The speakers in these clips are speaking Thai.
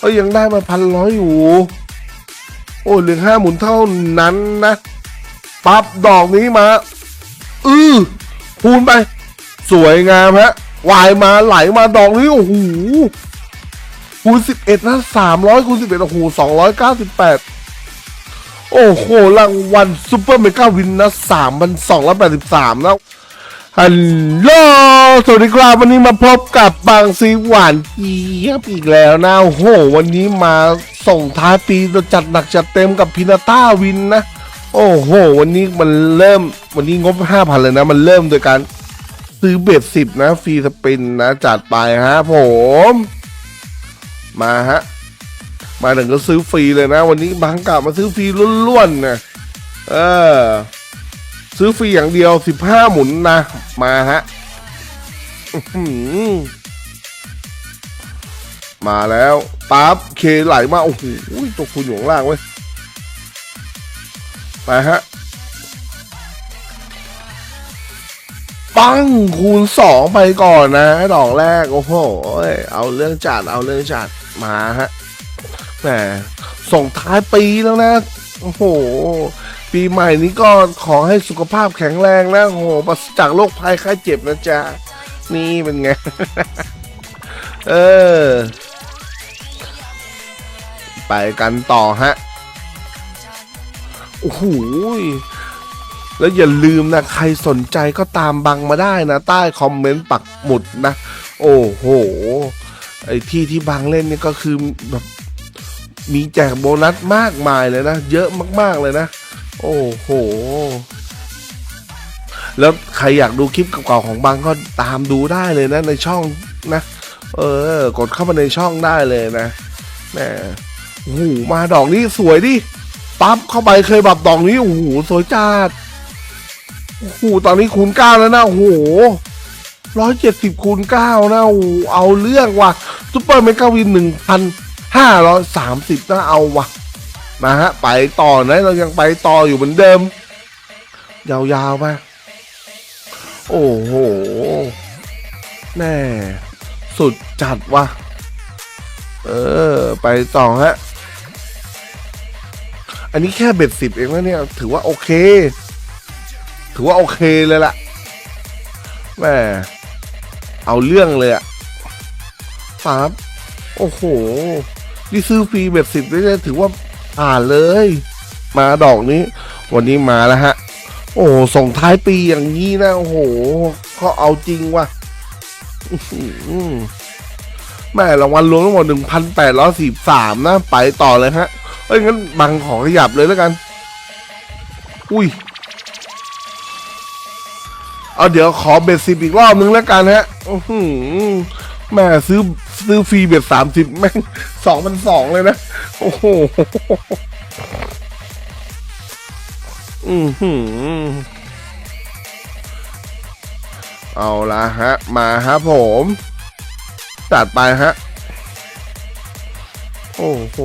เอ้ยังได้มาพันร้อยอยู่ โอ้ยเหลือห้าหมุนเท่านั้นนะปั๊บดอกนี้มา อือคูณไป สวยงามฮะวายมาไหลมาดอกนี้โอ้โหคูณสิบเอ็ดนะสามร้อยคูณสิบเอ็ดโอ้โหสองร้อยเก้าสิบแปดโอ้โหรางวัลซูเปอร์เมกาวินนะสามพันสองร้อยแปดสิบสามนะ ฮัลโหล สวัสดีครับวันนี้มาพบกับบางซีหวานเจี๊ยบอีกแล้วนะโอ้โห วันนี้มาส่งท้ายปีเราจัดหนักจัดเต็มกับพินาต้าวินนะ โอ้โห วันนี้มันเริ่มวันนี้งบห้าพันเลยนะ มันเริ่มโดยการซื้อเบ็ดสิบนะฟรีสปินนะ จัดไปฮะผม มาฮะ มาถึงก็ซื้อฟรีเลยนะ วันนี้บางกลับมาซื้อฟรีล้วนๆนะเออ ซื้อฟรีอย่างเดียวสิบห้าหมุนนะ มาฮะมาแล้วปั๊บเคไหลมา โอ้โหตัวคุณอยู่ข้างล่างเว้ยไปฮะ ปังคูณสองไปก่อนนะ ดอกแรก โอ้โห เอาเรื่องจัด เอาเรื่องจัด มาฮะแหมส่งท้ายปีแล้วนะ โอ้โห ปีใหม่นี้ก็ขอให้สุขภาพแข็งแรงนะโหปราศจากโรคภัยไข้เจ็บนะจ๊ะ นี่เป็นไง เออ ไปกันต่อฮะ โอ้โหแล้วอย่าลืมนะ ใครสนใจก็ตามบังมาได้นะ ใต้คอมเมนต์ปักหมุดนะ โอ้โห ไอ้ที่ที่บังเล่นนี่ก็คือแบบมีแจกโบนัสมากมายเลยนะ เยอะมากๆเลยนะ โอ้โห แล้วใครอยากดูคลิปเก่าๆของบังก็ตามดูได้เลยนะในช่องนะ เออ กดเข้ามาในช่องได้เลยนะแหมโอ้โหมาดอกนี้สวยดิปั๊บเข้าไปเคยแบบดอกนี้โอ้โหสวยจัดโอ้โหตอนนี้คูณเก้าแล้วนะโอ้โหร้อยเจ็ดสิบคูณเก้านะโอ้โหเอาเรื่องว่ะซุปเปอร์เมกาวินหนึ่งพันห้าร้อยสามสิบนะเอาว่ะ นะฮะไปต่อนะเรายังไปต่ออยู่เหมือนเดิม ยาวๆไปโอ้โหแน่สุดจัดว่ะเออ ไปต่อฮะ อันนี้แค่เบ็ดสิบเองนะเนี่ย ถือว่าโอเค ถือว่าโอเคเลยล่ะแหมเอาเรื่องเลยอะปั๊บโอ้โห นี่ซื้อฟรีเบ็ดสิบได้เลยถือว่า ผ่านเลย มาดอกนี้ วันนี้มาแล้วฮะ โอ้ส่งท้ายปีอย่างนี้นะ โอ้โหเขาเอาจริงว่ะแม่รางวัลรวมทั้งหมดหนึ่งพันแปดร้อยสี่สามนะ ไปต่อเลยฮะ เอ้ย งั้นบังขอขยับเลยแล้วกัน อุ้ย เอาเดี๋ยวขอเบ็ดสิบอีกรอบนึงแล้วกันฮะ อืแม่ซื้อ ซื้อฟรีเบ็ดสามสิบแม่งสองพันสองเลยนะ โอ้โห อือหือ เอาละฮะ มาฮะผม จัดไปฮะ โอ้โห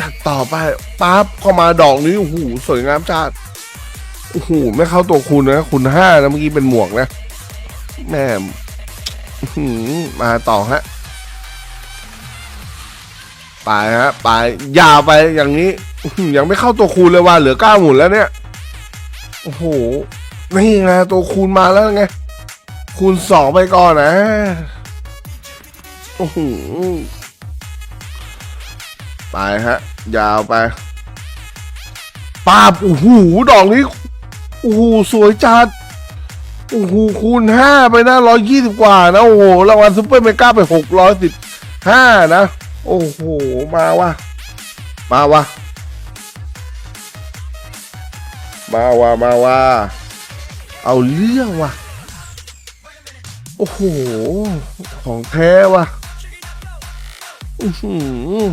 จัดต่อไปปั๊บเข้ามาดอกนี้โอ้โหสวยงามจัดโอ้โหไม่เข้าตัวคุณนะ คุณห้านะเมื่อกี้เป็นหมวกนะ แม่มาต่อฮะไปฮะไปยาวไปอย่างนี้ ยังไม่เข้าตัวคูณเลยว่าเหลือเก้าหมุนแล้วเนี่ย โอ้โห นี่ไงตัวคูณมาแล้วไง คูณสองไปก่อนนะ โอ้โห ไปฮะ ยาวไปป้าบโอ้โห ดอกนี้ โอ้โห สวยจัด โอ้โหคูณห้าไปนะร้อยยี่สิบกว่านะโอ้โหรางวัลซุปเปอร์เมกาไปหกร้อยสิบห้านะ โอ้โห มาวะมาวะมาวะมาวะเอาเรื่องวะโอ้โห ของแท้วะอือหือ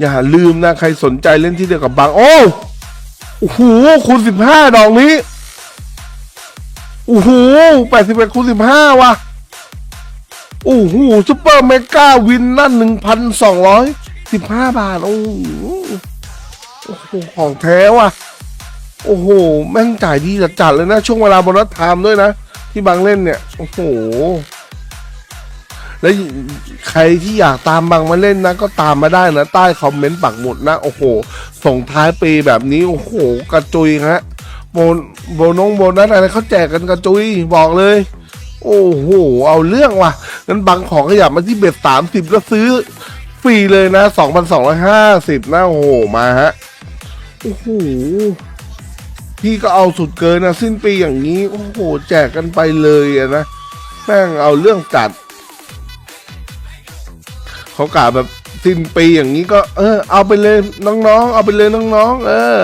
อย่าลืมนะ ใครสนใจเล่นที่เดียวกับบาง โอ้โอ้โหคูณสิบห้าดอกนี้ อ้โหแปดสิบเอ็ดคูณสิบห้าว่ะโอ้โหซุปเปอร์เมกาวินนั่นหนึ่งพันสองร้อยสิบห้าบาท โอ้โหของแท้ว่ะ โอ้โห แม่งจ่ายดีจัดเลยนะ ช่วงเวลาบนัสไทม์ด้วยนะ ที่บางเล่นเนี่ย โอ้โห แล้วใครที่อยากตามบางมาเล่นนะ ก็ตามมาได้นะ ใต้คอมเมนต์ปักหมุดนะ โอ้โห ส่งท้ายปีแบบนี้ โอ้โห กระจุยฮะ โบนโบนงโบนัสอะไรเขาแจกกันกระจุยบอกเลย โอ้โห เอาเรื่องว่ะงั้นบางของขยับมาที่เบ็ดสามสิบแล้วซื้อ ฟรีเลยนะสองพันสองร้อยห้าสิบนะโอ้โหมาฮะโอ้โหพี่ก็เอาสุดเกินนะสิ้นปีอย่างนี้ โอ้โห แจกกันไปเลยอะนะแม่งเอาเรื่องจัดเขากล่าวแบบสิ้นปีอย่างนี้ก็ เออ เอาไปเลยน้องๆ เอาไปเลยน้องๆ เออ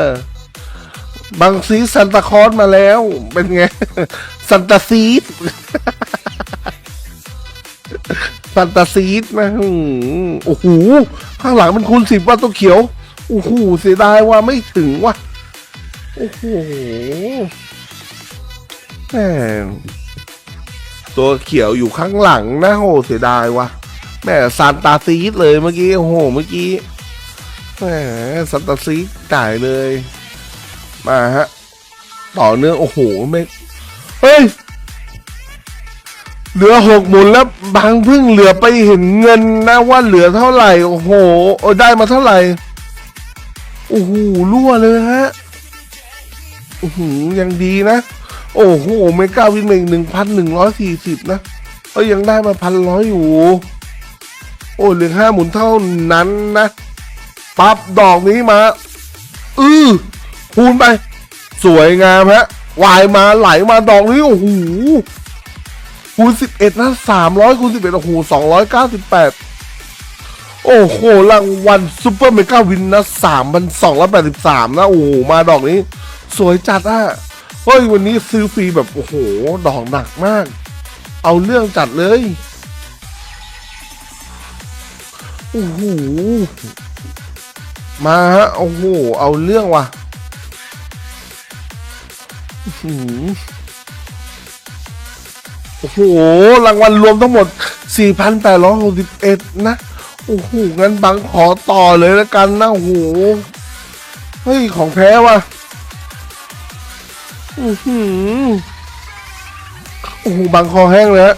บางซีซันตาคอสมาแล้ว เป็นไง ซันตาซีดซันตาซีดนะโอ้โห ข้างหลังมันคูณสิบว่าตัวเขียว โอ้โห เสียดายว่าไม่ถึงว่ะ โอ้โหแหมตัวเขียวอยู่ข้างหลังนะโห เสียดายว่ะแม่ซานตาซีดเลยเมื่อกี้ โอ้โห เมื่อกี้แหมซานตาซีดจ่ายเลย มาฮะ ต่อเนื่องโอ้โหไม่เฮ้ย เหลือหกหมุนแล้วบางเพิ่งเหลือไปเห็นเงินนะว่าเหลือเท่าไหร่ โอ้โหได้มาเท่าไหร่โอ้โหรั่วเลยฮะโอ้โหยังดีนะ โอ้โหเมกาวินเมงหนึ่งพันหนึ่งร้อยสี่สิบนะเอ้ยยังได้มาพันร้อยอยู่ โอ้เหลือห้าหมุนเท่านั้นนะ ปั๊บดอกนี้มา อือ คูณไป สวยงามฮะวายมาไหลมาดอกนี้โอ้โหคูณสิบเอ็ดนะสามร้อยคูณสิบเอ็ดโอ้โหสองร้อยเก้าสิบแปดโอ้โห รางวัลซูเปอร์เมกาวินนะสามพันสองร้อยแปดสิบสามนะ โอ้โห มาดอกนี้ สวยจัดอะเฮ้ย วันนี้ซื้อฟรีแบบ โอ้โห ดอกหนักมาก เอาเรื่องจัดเลย โอ้โห มาฮะ โอ้โห เอาเรื่องว่ะ โอ้โห รางวัลรวมทั้งหมด 4,861 นะ โอ้โห งั้นบังขอต่อเลยแล้วกันนะ โอ้โห เฮ้ย ของแท้ว่ะอือหือโอ้โหบางคอแห้งเลยฮะ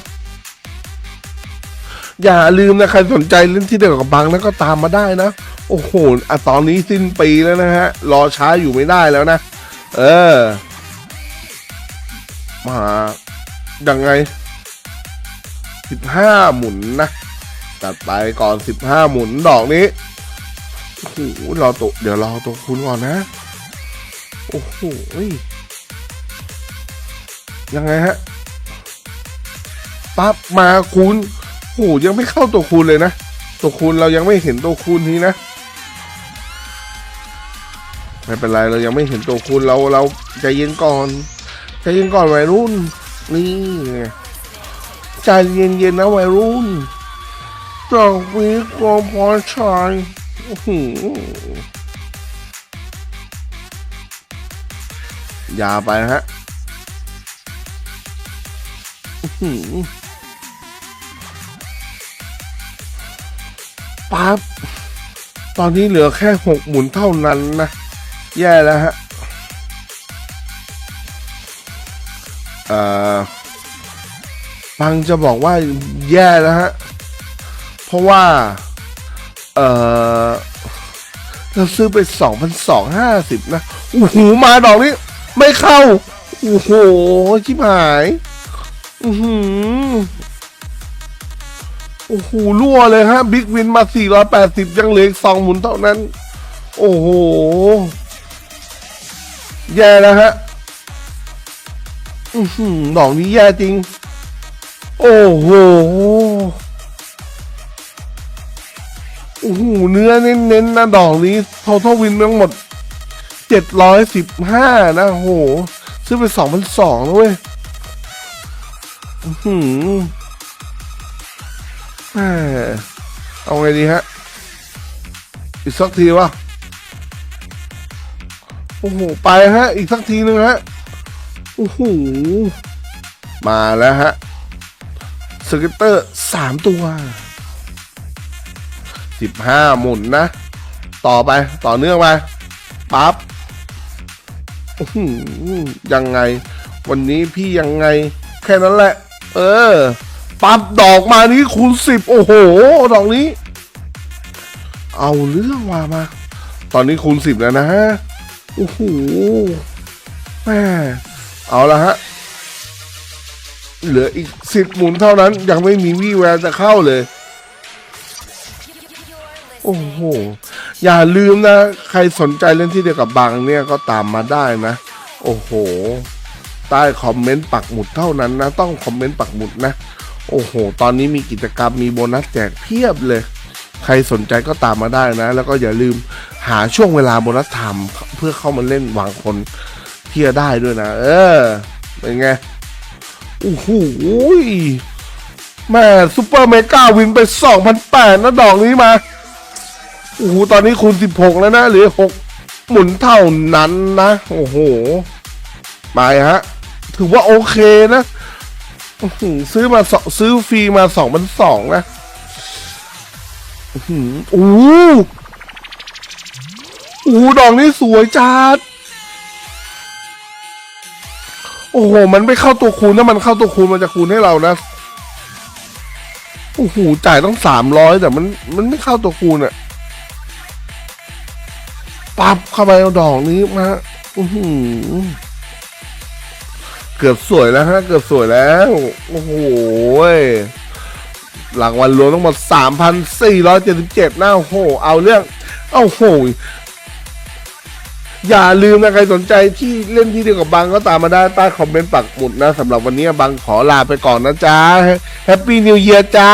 อย่าลืมนะ ใครสนใจเล่นที่เดียวกับบางนะก็ตามมาได้นะ โอ้โหอะตอนนี้สิ้นปีแล้วนะฮะ รอช้าอยู่ไม่ได้แล้วนะ เออ มายังไงสิบห้าหมุนนะจัดไปก่อนสิบห้าหมุนดอกนี้โอ้โหรอตัวเดี๋ยวรอตัวคุณก่อนนะ โอ้โหยังไงฮะปั๊บมาคูณโอ้โหยังไม่เข้าตัวคูณเลยนะ ตัวคูณเรายังไม่เห็นตัวคูณนี้นะ ไม่เป็นไรเรายังไม่เห็นตัวคูณเราเราใจเย็นก่อน ใจเย็นก่อนวัยรุ่น นี่ใจเย็นๆนะวัยรุ่นจอกวีกอพอชายอื้อหือยาไปฮะปั๊บ ตอนนี้เหลือแค่หกหมุนเท่านั้นนะ แย่แล้วฮะ พังจะบอกว่าแย่แล้วฮะ เพราะว่าเออเราซื้อไปสองพันสองห้าสิบนะ โอ้โห มาดอกนี้ ไม่เข้า โอ้โห ชิบหาย อือหือ โอ้โหรั่วเลยฮะ บิ๊กวินมา 480 ยังเหลืออีกสองหมุนเท่านั้น โอ้โห แย่แล้วฮะ อือหือดอกนี้แย่จริง โอ้โหโอ้โหเนื้อเน้นๆนะดอกนี้ทอทวินทั้งหมด715นะโอ้โหซื้อไป2,200นะเว้ยอือหือแหม่เอาไงดีฮะ อีกสักทีวะ โอ้โห ไปฮะ อีกสักทีนึงฮะ อ้โหมาแล้วฮะสก็ตเตอร์สามตัวสิบห้าหมุนนะ ต่อไปต่อเนื่องไปปั๊บยังไง วันนี้พี่ยังไงขค่นั้นแหละ เออ ปั๊บดอกมานี้คูณสิบโอ้โห ดอกนี้ เอาเรื่องว่ามา ตอนนี้คูณสิบแล้วนะฮะโอ้โหแม่ เอาละฮะ เหลืออีกสิบหมุนเท่านั้นยังไม่มีวี่แววจะเข้าเลย โอ้โห อย่าลืมนะ ใครสนใจเล่นที่เดียวกับบางเนี่ยก็ตามมาได้นะ โอ้โห ใต้คอมเมนต์ปักหมุดเท่านั้นนะ ต้องคอมเมนต์ปักหมุดนะ โอ้โห ตอนนี้มีกิจกรรมมีโบนัสแจกเพียบเลยใครสนใจก็ตามมาได้นะ แล้วก็อย่าลืมหาช่วงเวลาโบนัสไทม์เพื่อเข้ามาเล่นวางคน เที่จะได้ด้วยนะ เออ เป็นไง โอ้โหแม่ซูเปอร์เมกาวินไป 2,008นะดอกนี้มา โอ้โห ตอนนี้คูณ 16 แล้วนะ เหลือ 6 หมุนเท่านั้นนะ โอ้โห ไปฮะ ถือว่าโอเคนะซื้อมาสองซื้อฟรีมาสองพันสองนะอื้อหือโอ้ดอกนี้สวยจัด โอ้โห มันไม่เข้าตัวคูณถ้ามันเข้าตัวคูณมันจะคูณให้เรานะ โอ้โห จ่ายต้องสามร้อยแต่มันมันไม่เข้าตัวคูณอะปับเข้าไปเอาดอกนี้มาอือหือเกือบสวยแล้วฮะ เกือบสวยแล้ว โอ้โหหลังวันรวมทั้งหมดสามพันสี่ร้อยเจ็ดสิบเจ็ดนะโอ้โห เอาเรื่อง เอ้าโห อย่าลืมนะใครสนใจที่เล่นที่เดียวกับบางก็ตามมาได้ใต้คอมเมนต์ปักหมุดนะสำหรับวันนี้บางขอลาไปก่อนนะจ๊ะแฮปปี้นิวเยียร์จ้า